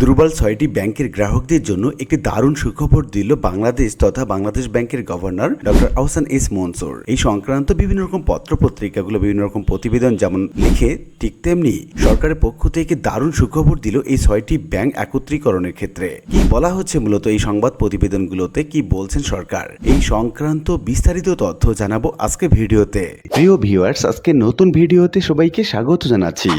দুর্বল ছয়টি ব্যাংকের গ্রাহকদের জন্য একটি দারুণ সুখবর দিল বাংলাদেশ তথা বাংলাদেশ ব্যাংকের governor doctor Ahsan S Mansur. এই সংক্রান্ত বিভিন্ন রকম পত্র পত্রিকাগুলো বিভিন্ন রকম প্রতিবেদন যেমন লিখে, ঠিক তেমনি সরকারের পক্ষ থেকে দারুণ সুখবর দিল এই ছয়টি ব্যাংক একত্রীকরণের ক্ষেত্রে। কি বলা হচ্ছে মূলত এই সংবাদ প্রতিবেদনগুলোতে? কি বলছেন সরকার? এই সংক্রান্ত বিস্তারিত তথ্য জানাব আজকে ভিডিওতে। প্রিয় ভিউয়ার্স, আজকে নতুন ভিডিওতে সবাইকে স্বাগত জানাচ্ছি।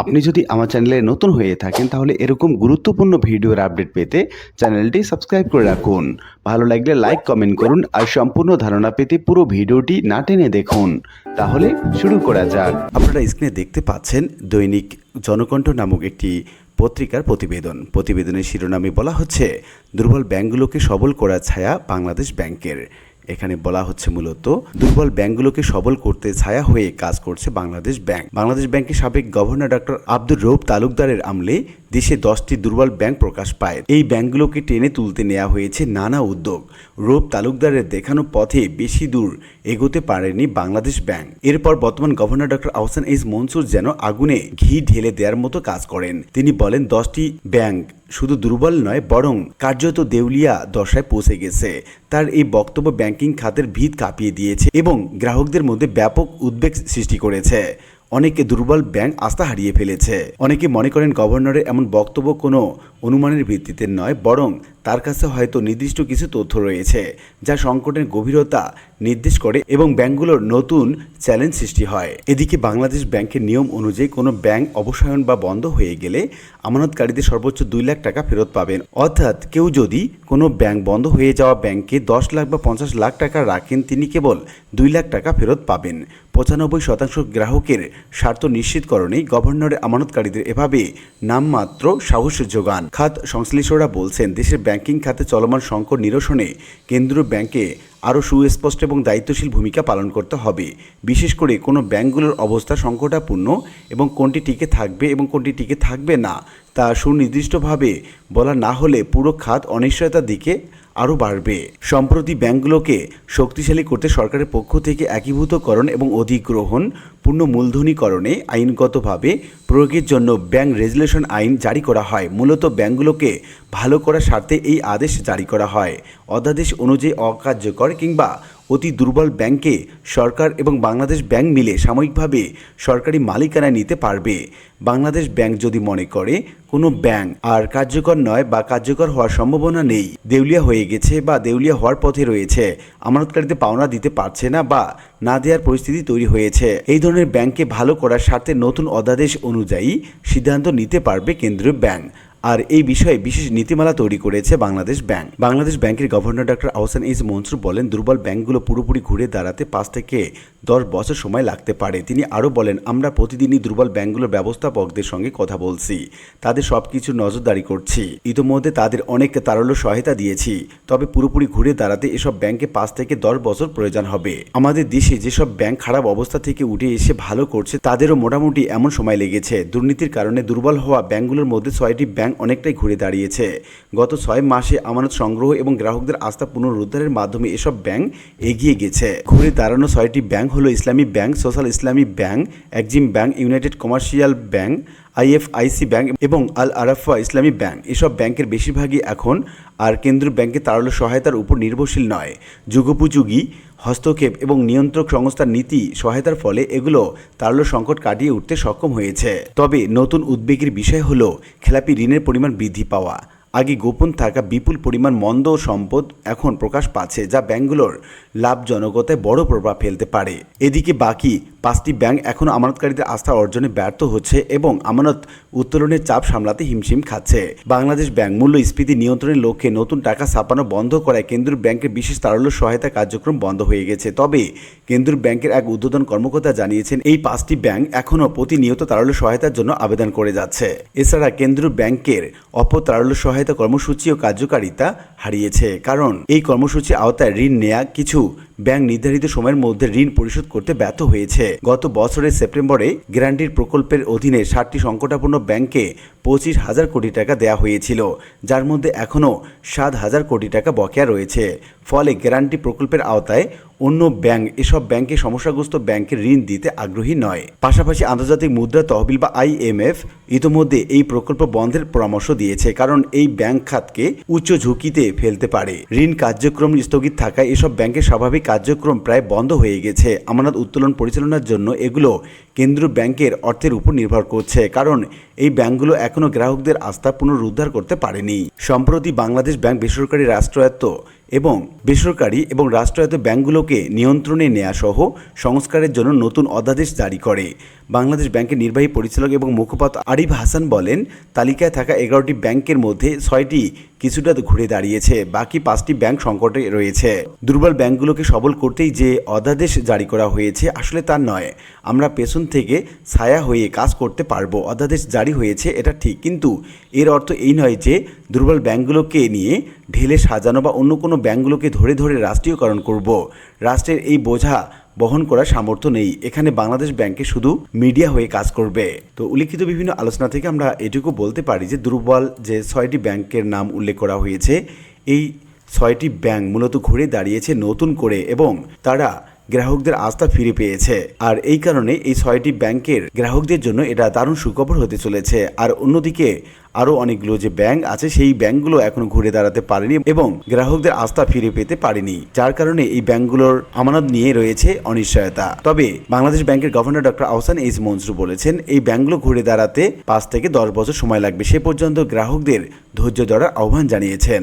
আপনি যদি আমার চ্যানেলে নতুন হয়ে থাকেন, তাহলে এরকম গুরুত্বপূর্ণ ভিডিওর আপডেট পেতে চ্যানেলটি সাবস্ক্রাইব করে রাখুন। ভালো লাগলে লাইক, কমেন্ট করুন আর সম্পূর্ণ ধারণা পেতে পুরো ভিডিওটি না টেনে দেখুন। তাহলে শুরু করা যাক। আপনারা স্ক্রিনে দেখতে পাচ্ছেন দৈনিক জনকণ্ঠ নামক একটি পত্রিকার প্রতিবেদন। প্রতিবেদনের শিরোনামে বলা হচ্ছে, দুর্বল ব্যাংকগুলোকে সবল করার ছায়া বাংলাদেশ ব্যাংকের। এখানে বলা হচ্ছে মূলত, দুর্বল ব্যাংকগুলোকে সবল করতে ছায়া হয়ে কাজ করছে বাংলাদেশ ব্যাংক। বাংলাদেশ ব্যাংকের সাবেক গভর্নর ডক্টর আব্দুর রৌফ তালুকদারের আমলে দেশে দশটি দুর্বল ব্যাংক প্রকাশ পায়। এই ব্যাংকগুলোকে টেনে তুলতে নেওয়া হয়েছে নানা উদ্যোগ। রৌফ তালুকদারের দেখানো পথে বেশি দূর এগোতে পারেনি বাংলাদেশ ব্যাংক। এরপর বর্তমান governor doctor Ahsan H Mansur যেন আগুনে ঘি ঢেলে দেওয়ার মতো কাজ করেন। তিনি বলেন, দশটি ব্যাংক শুধু দুর্বল নয়, বরং কার্যত দেউলিয়া দশায় পৌঁছে গেছে। তার এই বক্তব্য ব্যাংকিং খাতের ভিত কাঁপিয়ে দিয়েছে এবং গ্রাহকদের মধ্যে ব্যাপক উদ্বেগ সৃষ্টি করেছে। অনেকে দুর্বল ব্যাংক আস্থা হারিয়ে ফেলেছে। অনেকে মনে করেন গভর্নরের এমন বক্তব্য কোনো অনুমানের ভিত্তিতে নয়, বরং তার কাছে হয়তো নির্দিষ্ট কিছু তথ্য রয়েছে, যা সংকটের গভীরতা নির্দেশ করে এবং ব্যাংকগুলোর নতুন চ্যালেঞ্জ সৃষ্টি হয়। এদিকে বাংলাদেশ ব্যাংকের নিয়ম অনুযায়ী কোনো ব্যাংক অবসায়ন বা বন্ধ হয়ে গেলে আমানতকারীদের সর্বোচ্চ দুই লাখ টাকা ফেরত পাবেন। অর্থাৎ কেউ যদি কোনো ব্যাংক বন্ধ হয়ে যাওয়া ব্যাংকে দশ লাখ বা পঞ্চাশ লাখ টাকা রাখেন, তিনি কেবল দুই লাখ টাকা ফেরত পাবেন। পঁচানব্বই শতাংশ গ্রাহকের স্বার্থ নিশ্চিতকরণে গভর্নরের আমানতকারীদের এভাবে নামমাত্র সাহস যোগান। খাত সংশ্লিষ্টরা বলছেন, দেশের ব্যাংকিং খাতে চলমান সংকট নিরসনে কেন্দ্রীয় ব্যাংকে আরও সুস্পষ্ট এবং দায়িত্বশীল ভূমিকা পালন করতে হবে। বিশেষ করে কোনো ব্যাংকগুলোর অবস্থা সংকটাপূর্ণ এবং কোনটি টিকে থাকবে এবং কোনটি টিকে থাকবে না, তা সুনির্দিষ্টভাবে বলা না হলে পুরো খাত অনিশ্চয়তার দিকে আরও বাড়বে। সম্প্রতি ব্যাংকগুলোকে শক্তিশালী করতে সরকারের পক্ষ থেকে একীভূতকরণ এবং অধিগ্রহণ পূর্ণ মূলধনীকরণে আইনগতভাবে প্রয়োগের জন্য ব্যাংক রেজুলেশন আইন জারি করা হয়। মূলত ব্যাংকগুলোকে ভালো করার স্বার্থে এই আদেশ জারি করা হয়। অধ্যাদেশ অনুযায়ী অকার্যকর কিংবা অতি দুর্বল ব্যাংকে সরকার এবং বাংলাদেশ ব্যাংক মিলে সাময়িকভাবে সরকারি মালিকানায় নিতে পারবে। বাংলাদেশ ব্যাংক যদি মনে করে, কোনো ব্যাংক আর কার্যকর নয় বা কার্যকর হওয়ার সম্ভাবনা নেই। দেউলিয়া হয়ে গেছে বা দেউলিয়া হওয়ার পথে রয়েছে। আমানতকারীদের পাওনা দিতে পারছে না বা না দেওয়ার পরিস্থিতি তৈরি হয়েছে। এই ধরনের ব্যাংককে ভালো করার স্বার্থে নতুন অধ্যাদেশ অনুযায়ী সিদ্ধান্ত নিতে পারবে কেন্দ্রীয় ব্যাংক। আর এই বিষয়ে বিশেষ নীতিমালা তৈরি করেছে বাংলাদেশ ব্যাংক। বাংলাদেশ ব্যাংকের governor doctor Ahsan S Mansur বলেন, দুর্বল ব্যাংকগুলো পুরোপুরি ঘুরে দাঁড়াতে পাঁচ থেকে দশ বছর সময় লাগতে পারে। তিনি আরও বলেন, আমরা প্রতিদিনই দুর্বল ব্যাংকগুলোর ব্যবস্থাপকদের সঙ্গে কথা বলছি। তাদের সব কিছু নজরদারি করছি। ইতোমধ্যে তাদের অনেক তারল্য সহায়তা দিয়েছি। তবে পুরোপুরি ঘুরে দাঁড়াতে এসব ব্যাংকে পাঁচ থেকে দশ বছর প্রয়োজন হবে। আমাদের দেশে যেসব ব্যাংক খারাপ অবস্থা থেকে উঠে এসে ভালো করছে, তাদেরও মোটামুটি এমন সময় লেগেছে। দুর্নীতির কারণে দুর্বল হওয়া ব্যাংকগুলোর মধ্যে ছয়টি ব্যাংক অনেকটাই ঘুরে দাঁড়িয়েছে। গত ছয় মাসে আমানত সংগ্রহ এবং গ্রাহকদের আস্থা পুনরুদ্ধারের মাধ্যমে এসব ব্যাংক এগিয়ে গেছে। ঘুরে দাঁড়ানো ছয়টি ব্যাংক হলো Islami bank, social Islami bank Exim bank, united commercial bank, IFIC bank এবং আল আরাফা ইসলামী ব্যাংক। এসব ব্যাংকের বেশিরভাগই এখন আর কেন্দ্রীয় ব্যাংকের তারল্য সহায়তার উপর নির্ভরশীল নয়। যুগোপযোগী হস্তক্ষেপ এবং নিয়ন্ত্রক সংস্থার নীতি সহায়তার ফলে এগুলো তারল্য সংকট কাটিয়ে উঠতে সক্ষম হয়েছে। তবে নতুন উদ্বেগের বিষয় হল, খেলাপি ঋণের পরিমাণ বৃদ্ধি পাওয়া। আগে গোপন থাকা বিপুল পরিমাণ মন্দ সম্পদ এখন প্রকাশ পাচ্ছে, যা ব্যাঙ্কগুলোর লাভজনকতায় বড় প্রভাব ফেলতে পারে। এদিকে বাকি পাঁচটি ব্যাংক এখনও আমানতকারীদের আস্থা অর্জনে ব্যর্থ হচ্ছে এবং আমানত উত্তোলনের চাপ সামলাতে হিমশিম খাচ্ছে। বাংলাদেশ ব্যাংক মূল্যস্ফীতি নিয়ন্ত্রণের লক্ষ্যে নতুন টাকা ছাপানো বন্ধ করায় কেন্দ্রীয় ব্যাংকের বিশেষ তারল্য সহায়তা কার্যক্রম বন্ধ হয়ে গেছে। তবে কেন্দ্রীয় ব্যাংকের এক উদ্বোধন কর্মকর্তা জানিয়েছেন, এই পাঁচটি ব্যাংক এখনও প্রতিনিয়ত তারল্য সহায়তার জন্য আবেদন করে যাচ্ছে। এছাড়া কেন্দ্রীয় ব্যাংকের অপতারল্য সহায়তা কর্মসূচি ও কার্যকারিতা হারিয়েছে। কারণ এই কর্মসূচি আওতায় ঋণ নেয়া কিছু ব্যাংক নির্ধারিত সময়ের মধ্যে ঋণ পরিশোধ করতে ব্যর্থ হয়েছে। গত বছরের সেপ্টেম্বরে গ্যারান্টির প্রকল্পের অধীনে ষাটটি সংকটাপূর্ণ ব্যাংকে পঁচিশ হাজার কোটি টাকা দেওয়া হয়েছিল, যার মধ্যে এখনও সাত হাজার কোটি টাকা বকেয়া রয়েছে। ফলে গ্যারান্টি প্রকল্পের আওতায় অন্য ব্যাংক এসব ব্যাংকে সমস্যাগ্রস্ত ব্যাংকের ঋণ দিতে আগ্রহী নয়। পাশাপাশি আন্তর্জাতিক মুদ্রা তহবিল বা আইএমএফ ইতোমধ্যে এই প্রকল্প বন্ধের পরামর্শ দিয়েছে, কারণ এই ব্যাংক খাতকে উচ্চ ঝুঁকিতে ফেলতে পারে। ঋণ কার্যক্রম স্থগিত থাকায় এসব ব্যাংকের স্বাভাবিক কার্যক্রম প্রায় বন্ধ হয়ে গেছে। আমানত উত্তোলন পরিচালনার জন্য এগুলো কেন্দ্রীয় ব্যাংকের অর্থের উপর নির্ভর করছে, কারণ এই ব্যাংকগুলো এখনও গ্রাহকদের আস্থা পুনরুদ্ধার করতে পারেনি। সম্প্রতি বাংলাদেশ ব্যাংক বেসরকারি রাষ্ট্রায়ত্ত এবং বেসরকারি এবং রাষ্ট্রায়ত্ত ব্যাংকগুলোকে নিয়ন্ত্রণে নেওয়া সহ সংস্কারের জন্য নতুন অধ্যাদেশ জারি করে। বাংলাদেশ ব্যাংকের নির্বাহী পরিচালক এবং মুখপাত্র আরিফ হাসান বলেন, তালিকায় থাকা এগারোটি ব্যাংকের মধ্যে ছয়টি কিছুটা ঘুরে দাঁড়িয়েছে। বাকি পাঁচটি ব্যাংক সংকটে রয়েছে। দুর্বল ব্যাংকগুলোকে সবল করতেই যে অধ্যাদেশ জারি করা হয়েছে, আসলে তা নয়। আমরা পেছন থেকে ছায়া হয়ে কাজ করতে পারব। অধ্যাদেশ জারি হয়েছে, এটা ঠিক। কিন্তু এর অর্থ এই নয় যে দুর্বল ব্যাংকগুলোকে নিয়ে ঢেলে সাজানো বা অন্য কোনো ব্যাংকগুলোকে ধরে ধরে রাষ্ট্রীয়করণ করব। রাষ্ট্রের এই বোঝা বহন করার সামর্থ্য নেই। এখানে বাংলাদেশ ব্যাংকে শুধু মিডিয়া হয়ে কাজ করবে। তো উল্লিখিত বিভিন্ন আলোচনা থেকে আমরা এটুকু বলতে পারি যে, দুর্বল যে ছয়টি ব্যাংকের নাম উল্লেখ করা হয়েছে, এই ছয়টি ব্যাংক মূলত ঘুরে দাঁড়িয়েছে নতুন করে এবং তারা গ্রাহকদের আস্থা ফিরে পেয়েছে। আর এই কারণে এই ছয়টি ব্যাংকের গ্রাহকদের জন্য এটা দারুণ সুখবর হতে চলেছে। আর অন্যদিকে আরও অনেকগুলো যে ব্যাংক আছে, সেই ব্যাংকগুলো এখনও ঘুরে দাঁড়াতে পারেনি এবং গ্রাহকদের আস্থা ফিরে পেতে পারেনি। যার কারণে এই ব্যাংকগুলোর আমানত নিয়ে রয়েছে অনিশ্চয়তা। তবে বাংলাদেশ ব্যাংকের governor doctor Ahsan H Mansur বলেছেন, এই ব্যাংকগুলো ঘুরে দাঁড়াতে পাঁচ থেকে দশ বছর সময় লাগবে। সে পর্যন্ত গ্রাহকদের ধৈর্য ধরার আহ্বান জানিয়েছেন।